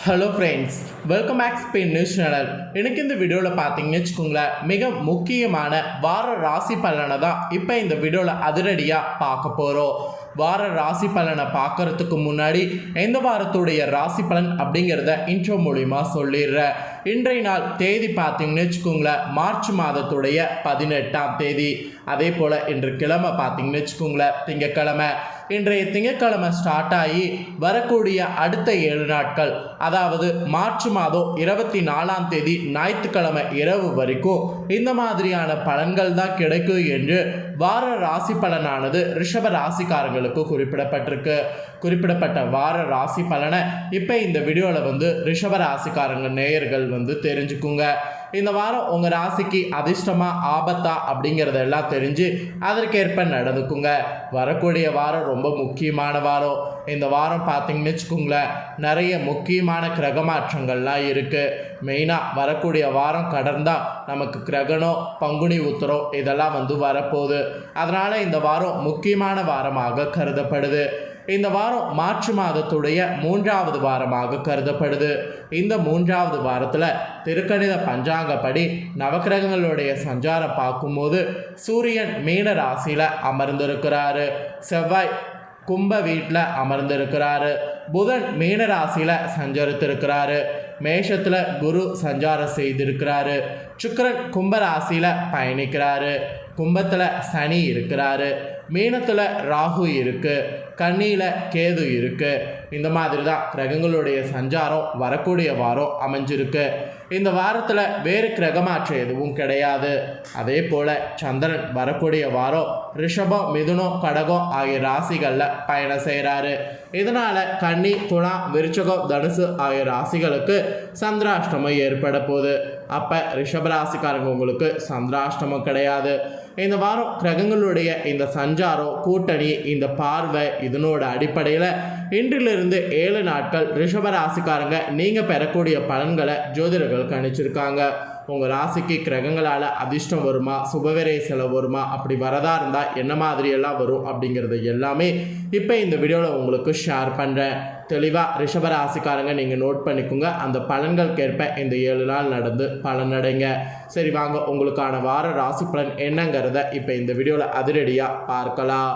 Hello friends welcome back Spain news channel எனக்கு இந்த வீடியோவில் பார்த்தீங்கன்னு வச்சுக்கோங்களேன் மிக முக்கியமான வார ராசி பலனை தான் இப்போ இந்த வீடியோவில் அதிரடியாக பார்க்க போகிறோம் வார ராசி பலனை பார்க்கறதுக்கு முன்னாடி எந்த வாரத்துடைய ராசி பலன் அப்படிங்கிறத இன்ட்ரோ மூலிமா சொல்லிடுறேன். இன்றைய நாள் தேதி பார்த்தீங்கன்னு வச்சுக்கோங்களேன் மார்ச் மாதத்துடைய பதினெட்டாம் தேதி. அதே போல் இன்று கிழமை பார்த்தீங்கன்னு வச்சுக்கோங்களேன் திங்கக்கிழமை. இன்றைய திங்கட்கிழமை ஸ்டார்ட் ஆகி வரக்கூடிய அடுத்த ஏழு நாட்கள் அதாவது மார்ச் மாதம் இருபத்தி நாலாம் தேதி ஞாயிற்றுக்கிழமை இரவு வரைக்கும் இந்த மாதிரியான பலன்கள் தான் கிடைக்கும் என்று வார ராசி பலனானது ரிஷப ராசிக்காரங்களுக்கு குறிப்பிடப்பட்டிருக்கு. குறிப்பிடப்பட்ட வார ராசி பலனை இப்போ இந்த வீடியோவில் வந்து ரிஷப ராசிக்காரங்க நேயர்கள் வந்து தெரிஞ்சுக்குங்க. இந்த வாரம் உங்கள் ராசிக்கு அதிர்ஷ்டமா ஆபத்தா அப்படிங்கிறத எல்லாம் தெரிஞ்சு அதற்கேற்ப நடந்துக்குங்க. வரக்கூடிய வாரம் ரொம்ப முக்கியமான வாரம். இந்த வாரம் பார்த்தீங்கன்னு வச்சுக்கோங்களேன் நிறைய முக்கியமான கிரக மாற்றங்கள்லாம் இருக்குது மெயினாக வரக்கூடிய வாரம் கடந்தால் நமக்கு கிரகணம் பங்குனி உத்தரம் இதெல்லாம் வந்து வரப்போகுது. அதனால் இந்த வாரம் முக்கியமான வாரமாக கருதப்படுது. இந்த வாரம் மார்ச் மாதத்துடைய மூன்றாவது வாரமாக கருதப்படுது. இந்த மூன்றாவது வாரத்தில் திருக்கணித பஞ்சாங்கப்படி நவக்கிரகங்களுடைய சஞ்சாரம் பார்க்கும்போது சூரியன் மீன ராசியில் அமர்ந்திருக்கிறாரு. செவ்வாய் கும்ப வீட்டில் அமர்ந்திருக்கிறாரு. புதன் மீன ராசியில் சஞ்சரித்திருக்கிறாரு. மேஷத்தில் குரு சஞ்சாரம் செய்திருக்கிறாரு. சுக்கரன் கும்ப ராசியில் பயணிக்கிறாரு. கும்பத்தில் சனி இருக்கிறாரு. மீனத்தில் ராகு இருக்குது கன்னியில் கேது இருக்குது இந்த மாதிரி தான் கிரகங்களுடைய சஞ்சாரம் வரக்கூடிய வாரம் அமைஞ்சிருக்கு. இந்த வாரத்தில் வேறு கிரகமாற்றம் எதுவும் கிடையாது. அதே போல் சந்திரன் வரக்கூடிய வாரம் ரிஷபம் மிதுனம் கடகம் ஆகிய ராசிகளில் பயணம் செய்கிறாரு இதனால் கன்னி துணா விருச்சகம் தனுசு ஆகிய ராசிகளுக்கு சந்திராஷ்டமம் ஏற்பட போகுது. அப்போ ரிஷபராசிக்காரங்க உங்களுக்கு சந்திராஷ்டமம் கிடையாது. இந்த வாரம் கிரகங்களுடைய இந்த சஞ்சாரம் கூட்டணி இந்த பார்வை இதனோட அடிப்படையில் இன்றிலிருந்து ஏழு நாட்கள் ரிஷபராசிக்காரங்க நீங்கள் பெறக்கூடிய பலன்களை ஜோதிடர்கள் கணிச்சிருக்காங்க. உங்கள் ராசிக்கு கிரகங்களால் அதிர்ஷ்டம் வருமா? சுபவிரை செலவு வருமா? அப்படி வரதா இருந்தால் என்ன மாதிரியெல்லாம் வரும் அப்படிங்கிறது எல்லாமே இப்போ இந்த வீடியோவில் உங்களுக்கு ஷேர் பண்ணுறேன் தெளிவாக ரிஷபராசிக்காரங்க நீங்கள் நோட் பண்ணிக்கோங்க. அந்த பலன்களுக்கேற்ப இந்த ஏழு நாள் நடந்து பலனடைங்க சரி வாங்க. உங்களுக்கான வார ராசி பலன் என்னங்கிறத இப்போ இந்த வீடியோவில் அதிரடியாக பார்க்கலாம்.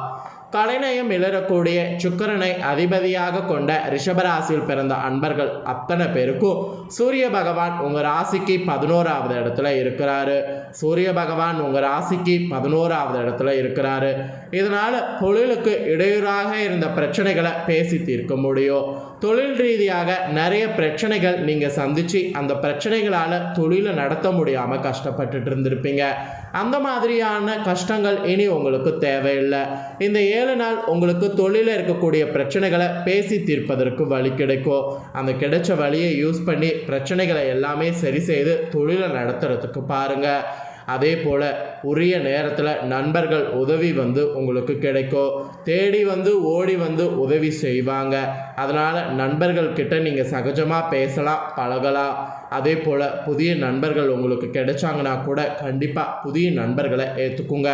கலைநயம் இளரக்கூடிய சுக்கரனை அதிபதியாக கொண்ட ரிஷபராசியில் பிறந்த அன்பர்கள் அத்தனை பேருக்கும் சூரிய பகவான் உங்கள் ராசிக்கு பதினோராவது இடத்துல இருக்கிறாரு. சூரிய பகவான் உங்கள் ராசிக்கு பதினோராவது இடத்துல இருக்கிறாரு. இதனால் தொழிலுக்கு இடையூறாக இருந்த பிரச்சனைகளை பேசி தீர்க்க முடியும். தொழில் ரீதியாக நிறைய பிரச்சனைகள் நீங்கள் சந்தித்து அந்த பிரச்சனைகளால் தொழிலை நடத்த முடியாமல் கஷ்டப்பட்டுட்டு இருந்திருப்பீங்க. அந்த மாதிரியான கஷ்டங்கள் இனி உங்களுக்கு தேவையில்லை. இந்த ஏழு நாள் உங்களுக்கு தொழிலில் இருக்கக்கூடிய பிரச்சனைகளை பேசி தீர்ப்பதற்கு வழி கிடைக்கும். அந்த கிடைச்ச வழியை யூஸ் பண்ணி பிரச்சனைகளை எல்லாமே சரி செய்து தொழிலை நடத்துறதுக்கு பாருங்கள் அதே போல் உரிய நேரத்தில் நண்பர்கள் உதவி வந்து உங்களுக்கு கிடைக்கும் தேடி வந்து ஓடி வந்து உதவி செய்வாங்க. அதனால் நண்பர்கள்கிட்ட நீங்கள் சகஜமாக பேசலாம் பழகலாம். அதே போல் புதிய நண்பர்கள் உங்களுக்கு கிடைச்சாங்கன்னா கூட கண்டிப்பாக புதிய நண்பர்களை ஏற்றுக்குங்க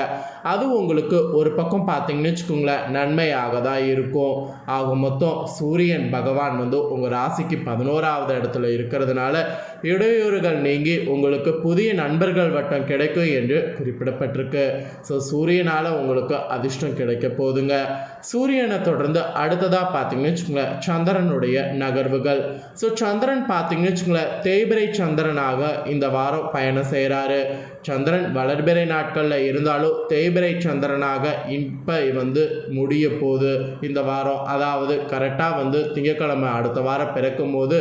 அது உங்களுக்கு ஒரு பக்கம் பார்த்தீங்கன்னு வச்சுக்கோங்களேன் நன்மையாக தான் இருக்கும். ஆக மொத்தம் சூரியன் பகவான் வந்து உங்கள் ராசிக்கு பதினோராவது இடத்துல இருக்கிறதுனால இடையூறுகள் நீங்கி உங்களுக்கு புதிய நண்பர்கள் வட்டம் கிடைக்கும் என்று குறிப்பிடப்பட்டிருக்கு. ஸோ சூரியனால் உங்களுக்கு அதிர்ஷ்டம் கிடைக்க போதுங்க சூரியனை தொடர்ந்து அடுத்ததாக பார்த்தீங்கன்னு வச்சுக்கோங்களேன் சந்திரனுடைய நகர்வுகள். ஸோ சந்திரன் பார்த்தீங்கன்னு வச்சுக்கோங்களேன் தேய்பிரை சந்திரனாக இந்த வாரம் பயணம் செய்கிறாரு சந்திரன் வளர்பிறை நாட்களில் இருந்தாலும் தேய்பிறை சந்திரனாக இப்போ வந்து முடிய போகுது இந்த வாரம். அதாவது கரெக்டாக வந்து திங்கக்கிழமை அடுத்த வாரம் பிறக்கும் போது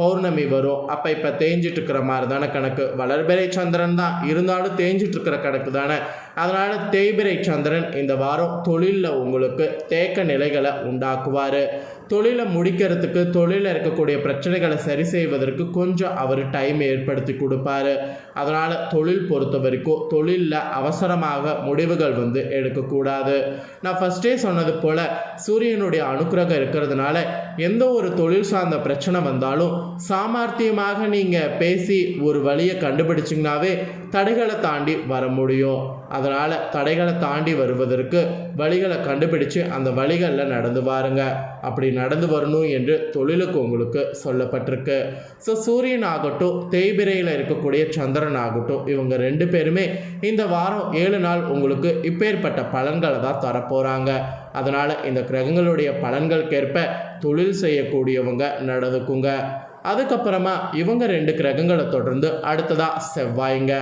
பௌர்ணமி வரும். அப்போ இப்போ தேஞ்சிட்டு இருக்கிற மாதிரி தானே கணக்கு. வளர்பிறை சந்திரன் தான். இருந்தாலும் தேஞ்சிட்டு இருக்கிற கணக்கு தானே. அதனால் தேய்பிறை சந்திரன் இந்த வாரம் தொழிலில் உங்களுக்கு தேக்க நிலைகளை உண்டாக்குவார். தொழிலை முடிக்கிறதுக்கு தொழிலில் இருக்கக்கூடிய பிரச்சனைகளை சரி செய்வதற்கு கொஞ்சம் அவர் டைம் ஏற்படுத்தி கொடுப்பாரு. அதனால் தொழில் பொறுத்த வரைக்கும் தொழிலில் அவசரமாக முடிவுகள் வந்து எடுக்கக்கூடாது. நான் ஃபஸ்ட்டே சொன்னது போல் சூரியனுடைய அனுக்கிரகம் இருக்கிறதுனால எந்த ஒரு தொழில் சார்ந்த பிரச்சனை வந்தாலும் சாமர்த்தியமாக நீங்கள் பேசி ஒரு வழியை கண்டுபிடிச்சிங்கனாவே தடைகளை தாண்டி வர முடியும். அதனால் தடைகளை தாண்டி வருவதற்கு வழிகளை கண்டுபிடிச்சு அந்த வழிகளில் நடந்து வாருங்க. அப்படி நடந்து வரணும் என்று தொழிலுக்கு உங்களுக்கு சொல்லப்பட்டிருக்கு. ஸோ சூரியன் ஆகட்டும் தேய்பிரையில் இருக்கக்கூடிய சந்திரன் ஆகட்டும் இவங்க ரெண்டு பேருமே இந்த வாரம் ஏழு நாள் உங்களுக்கு இப்பேற்பட்ட பலன்களை தான் தரப்போகிறாங்க அதனால் இந்த கிரகங்களுடைய பலன்களுக்கேற்ப தொழில் செய்யக்கூடியவங்க நடந்துக்குங்க. அதுக்கப்புறமா இவங்க ரெண்டு கிரகங்களை தொடர்ந்து அடுத்ததாக செவ்வாய்ங்க.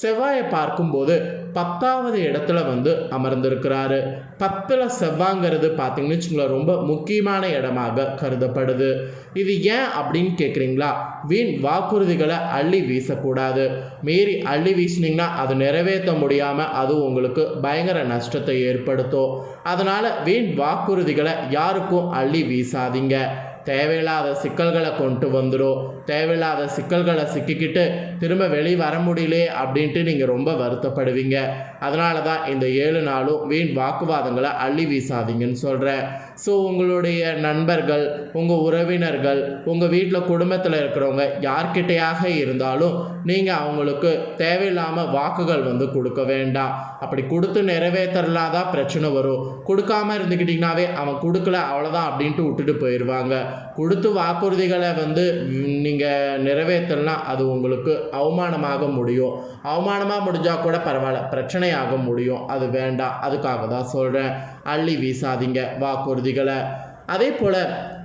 செவ்வாயை பார்க்கும்போது பத்தாவது இடத்துல வந்து அமர்ந்திருக்கிறாரு. பத்தில் செவ்வாங்கிறது பார்த்தீங்கன்னு வச்சுங்களேன் ரொம்ப முக்கியமான இடமாக கருதப்படுது. இது ஏன் அப்படின்னு கேட்குறீங்களா வீண் வாக்குறுதிகளை அள்ளி வீசக்கூடாது. மீறி அள்ளி வீசினீங்கன்னா அது நிறைவேற்ற முடியாமல் அது உங்களுக்கு பயங்கர நஷ்டத்தை ஏற்படுத்தும். அதனால் வீண் வாக்குறுதிகளை யாருக்கும் அள்ளி வீசாதீங்க. தேவையில்லாத சிக்கல்களை கொண்டு வந்துடும் தேவையில்லாத சிக்கல்களை சிக்கிக்கிட்டு திரும்ப வெளியே வர முடியலே அப்படின்ட்டு நீங்கள் ரொம்ப வருத்தப்படுவீங்க. அதனால தான் இந்த ஏழு நாளும் வீண் வாக்குவாதங்களை அள்ளி வீசாதீங்கன்னு சொல்கிறேன் ஸோ உங்களுடைய நண்பர்கள் உங்கள் உறவினர்கள் உங்கள் வீட்டில் குடும்பத்தில் இருக்கிறவங்க யார்கிட்டையாக இருந்தாலும் நீங்கள் அவங்களுக்கு தேவையில்லாமல் வாக்குகள் வந்து கொடுக்க வேண்டாம். அப்படி கொடுத்து நிறைவேற்றலாதான் பிரச்சனை வரும். கொடுக்காம இருந்துக்கிட்டிங்கனாவே அவன் கொடுக்கல அவ்வளோதான் அப்படின்ட்டு விட்டுட்டு போயிடுவாங்க கொடுத்து வாக்குறுதிகளை வந்து நீங்கள் நிறைவேற்றலாம் அது உங்களுக்கு அவமானமாக முடியும். அவமானமாக முடிஞ்சால் கூட பரவாயில்ல பிரச்சனையாக முடியும். அது வேண்டாம் அதுக்காக தான் சொல்கிறேன் அள்ளி வீசாதீங்க வாக்குறுதி வாக்குறுதிகளை அதே போல்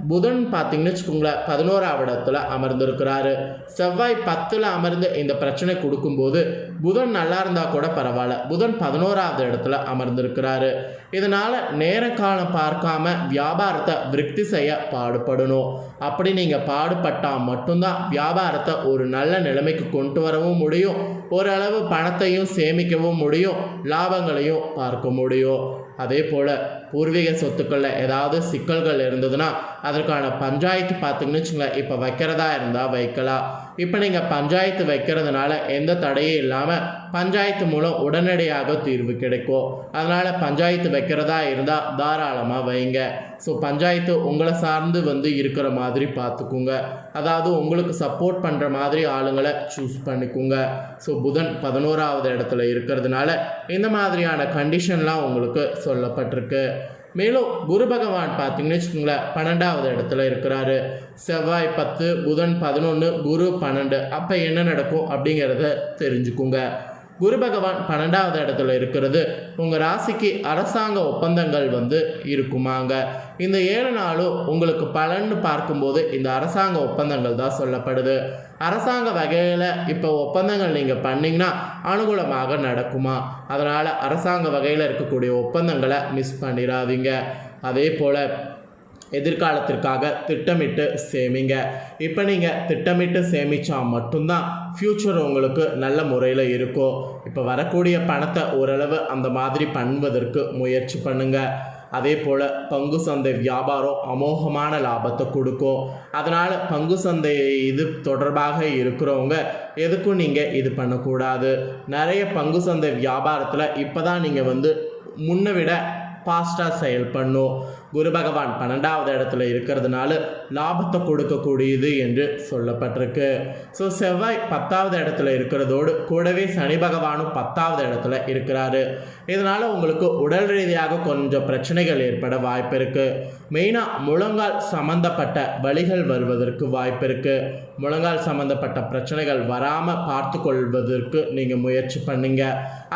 புதன் பார்த்தீங்கன்னு வச்சுக்கோங்களேன் பதினோராவது இடத்துல அமர்ந்திருக்கிறாரு. செவ்வாய் பத்தில் அமர்ந்து இந்த பிரச்சனை கொடுக்கும்போது புதன் நல்லா இருந்தால் கூட பரவாயில்ல. புதன் பதினோராவது இடத்துல அமர்ந்திருக்கிறாரு. இதனால் நேர காலம் பார்க்காம வியாபாரத்தை விருத்தி செய்ய பாடுபடணும். அப்படி நீங்கள் பாடுபட்டால் மட்டும்தான் வியாபாரத்தை ஒரு நல்ல நிலைமைக்கு கொண்டு வரவும் முடியும். ஓரளவு பணத்தையும் சேமிக்கவும் முடியும். லாபங்களையும் பார்க்க முடியும். அதே போல் பூர்வீக சொத்துக்களில் ஏதாவது சிக்கல்கள் இருந்ததுன்னா அதற்கான பஞ்சாயத்து பார்த்தீங்கன்னு வச்சுங்களேன் இப்போ வைக்கிறதா இருந்தால் வைக்கலாம். இப்போ நீங்கள் பஞ்சாயத்து வைக்கிறதுனால எந்த தடையும் இல்லாமல் பஞ்சாயத்து மூலம் உடனடியாக தீர்வு கிடைக்கும். அதனால் பஞ்சாயத்து வைக்கிறதா இருந்தால் தாராளமாக வைங்க. ஸோ பஞ்சாயத்து உங்களை சார்ந்து வந்து இருக்கிற மாதிரி பார்த்துக்குங்க அதாவது உங்களுக்கு சப்போர்ட் பண்ணுற மாதிரி ஆளுங்களை சூஸ் பண்ணிக்கோங்க. ஸோ புதன் பதினோராவது இடத்துல இருக்கிறதுனால இந்த மாதிரியான கண்டிஷன்லாம் உங்களுக்கு சொல்லப்பட்டிருக்கு. மேலும் குரு பகவான் பார்த்தீங்கன்னு வச்சுக்கோங்களேன் பன்னெண்டாவது இடத்துல இருக்கிறாரு. செவ்வாய் பத்து புதன் பதினொன்று குரு பன்னெண்டு. அப்போ என்ன நடக்கும் அப்படிங்கிறத தெரிஞ்சுக்குங்க. குரு பகவான் பன்னெண்டாவது இடத்துல இருக்கிறது. உங்கள் ராசிக்கு அரசாங்க ஒப்பந்தங்கள் வந்து இருக்குமாங்க. இந்த ஏழு நாளும் உங்களுக்கு பலன்னு பார்க்கும்போது இந்த அரசாங்க ஒப்பந்தங்கள் தான் சொல்லப்படுது. அரசாங்க வகையில் இப்போ ஒப்பந்தங்கள் நீங்கள் பண்ணிங்கன்னா அனுகூலமாக நடக்குமா? அதனால் அரசாங்க வகையில் இருக்கக்கூடிய ஒப்பந்தங்களை மிஸ் பண்ணிடாதீங்க அதே போல் எதிர்காலத்திற்காக திட்டமிட்டு சேமிங்க. இப்போ நீங்கள் திட்டமிட்டு சேமித்தா மட்டும்தான் ஃப்யூச்சர் உங்களுக்கு நல்ல முறையில் இருக்கும். இப்போ வரக்கூடிய பணத்தை ஓரளவு அந்த மாதிரி பண்ணுவதற்கு முயற்சி பண்ணுங்கள் அதே போல் பங்கு சந்தை வியாபாரம் அமோகமான லாபத்தை கொடுக்கும். அதனால் பங்கு சந்தை இது தொடர்பாக இருக்கிறவங்க எதுக்கும் நீங்கள் இது பண்ணக்கூடாது. நிறைய பங்கு சந்தை வியாபாரத்தில் இப்போ தான் நீங்கள் வந்து முன்னை விட ஃபாஸ்ட்டாக செயல்படணும். குரு பகவான் பன்னெண்டாவது இடத்துல இருக்கிறதுனால லாபத்தை கொடுக்கக்கூடியது என்று சொல்லப்பட்டிருக்கு. ஸோ செவ்வாய் பத்தாவது இடத்துல இருக்கிறதோடு கூடவே சனி பகவானும் பத்தாவது இடத்துல இருக்கிறாரு. இதனால் உங்களுக்கு உடல் ரீதியாக கொஞ்சம் பிரச்சனைகள் ஏற்பட வாய்ப்பு இருக்குது மெயினாக முழங்கால் சம்மந்தப்பட்ட வழிகள் வருவதற்கு வாய்ப்பு இருக்குது முழங்கால் சம்மந்தப்பட்ட பிரச்சனைகள் வராமல் பார்த்து கொள்வதற்கு நீங்கள் முயற்சி பண்ணுங்க.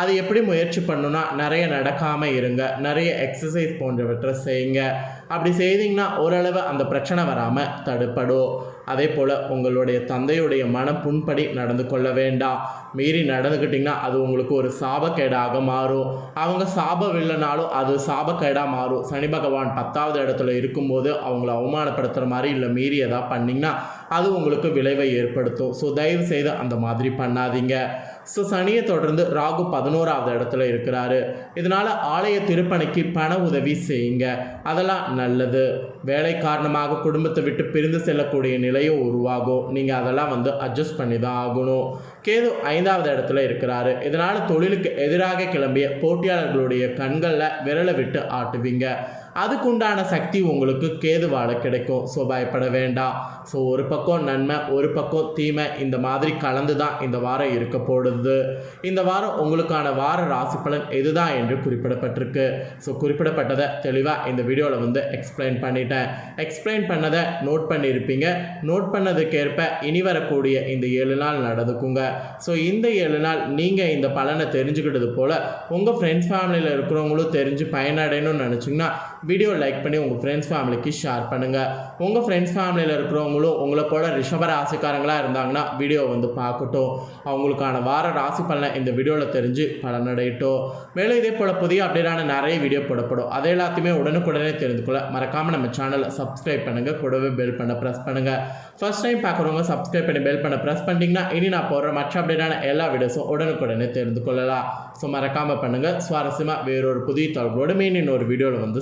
அது எப்படி முயற்சி பண்ணுன்னா நிறைய நடக்காமல் இருங்க. நிறைய எக்ஸசைஸ் போன்றவற்றை செய்யுங்க. அப்படி செய்தீங்கன்னா ஓரளவு அந்த பிரச்சனை வராமல் தடுப்படும் அதே போல் உங்களுடைய தந்தையுடைய மன புண்படி நடந்து கொள்ள வேண்டாம். மீறி நடந்துக்கிட்டிங்கன்னா அது உங்களுக்கு ஒரு சாபக்கேடாக மாறும். அவங்க சாபம் இல்லைனாலும் அது சாபக்கேடாக மாறும். சனி பகவான் பத்தாவது இடத்துல இருக்கும்போது அவங்கள அவமானப்படுத்துகிற மாதிரி இல்லை மீறி எதாவது பண்ணிங்கன்னா அது உங்களுக்கு விளைவை ஏற்படுத்தும். ஸோ தயவு செய்து அந்த மாதிரி பண்ணாதீங்க. ஸோ சனியை தொடர்ந்து ராகு பதினோராவது இடத்துல இருக்கிறாரு. இதனால் ஆலய திருப்பணிக்கு பண உதவி செய்யுங்க. அதெல்லாம் நல்லது. வேலை காரணமாக குடும்பத்தை விட்டு பிரிந்து செல்லக்கூடிய நிலை நிலையும் உருவாகும். நீங்கள் அதெல்லாம் வந்து அட்ஜஸ்ட் பண்ணி தான் ஆகணும். கேது ஐந்தாவது இடத்துல இருக்கிறாரு. இதனால் தொழிலுக்கு எதிராக கிளம்பிய போட்டியாளர்களுடைய கண்களில் விரலை விட்டு ஆட்டுவீங்க. அதுக்குண்டான சக்தி உங்களுக்கு கேதுவால் கிடைக்கும். ஸோ பயப்பட வேண்டாம் ஸோ ஒரு பக்கம் நன்மை ஒரு பக்கம் தீமை. இந்த மாதிரி கலந்து தான் இந்த வாரம் இருக்க போடுது. இந்த வாரம் உங்களுக்கான வார ராசி பலன் எதுதான் என்று குறிப்பிடப்பட்டிருக்கு. ஸோ குறிப்பிடப்பட்டதை தெளிவாக இந்த வீடியோவில் வந்து எக்ஸ்பிளைன் பண்ணிட்டேன். எக்ஸ்பிளைன் பண்ணதை நோட் பண்ணியிருப்பீங்க நோட் பண்ணதுக்கேற்ப இனி வரக்கூடிய இந்த ஏழு நாள் நடந்துக்குங்க. ஸோ இந்த ஏழு நாள் நீங்கள் இந்த பலனை தெரிஞ்சுக்கிட்டது போல் உங்கள் ஃப்ரெண்ட்ஸ் ஃபேமிலியில் இருக்கிறவங்களும் தெரிஞ்சு பயனடையணும்னு நினச்சிங்கன்னா வீடியோ லைக் பண்ணி உங்கள் ஃப்ரெண்ட்ஸ் ஃபேமிலிக்கு ஷேர் பண்ணுங்கள் உங்கள் ஃப்ரெண்ட்ஸ் ஃபேமிலியில் இருக்கிறவங்களும் உங்களை போல ரிஷப ராசிக்காரங்களாக இருந்தாங்கன்னா வீடியோ வந்து பார்க்கட்டும். அவங்களுக்கான வார ராசி பலனை இந்த வீடியோவில் தெரிஞ்சு பலனடையட்டும். மேலும் இதே போல் புதிய அப்டேட்டான நிறைய வீடியோ போடப்படும். அதை எல்லாத்தையுமே உடனுக்குடனே தெரிந்து கொள்ள மறக்காமல் நம்ம சேனலை சப்ஸ்கிரைப் பண்ணுங்கள் கூடவே பெல் பண்ண ப்ரெஸ் பண்ணுங்கள் ஃபர்ஸ்ட் டைம் பார்க்குறவங்க சப்ஸ்கிரைப் பண்ணி பெல் பண்ண ப்ரெஸ் பண்ணிட்டீங்கன்னா இனி நான் போடுற மற்ற அப்டேட்டான எல்லா வீடியோஸும் உடனுக்குடனே தெரிந்து கொள்ளலாம். ஸோ மறக்காமல் பண்ணுங்கள் சுவாரஸ்யமாக வேறொரு புதிய தகவலோடு மீன் இன்னொரு வீடியோவில் வந்து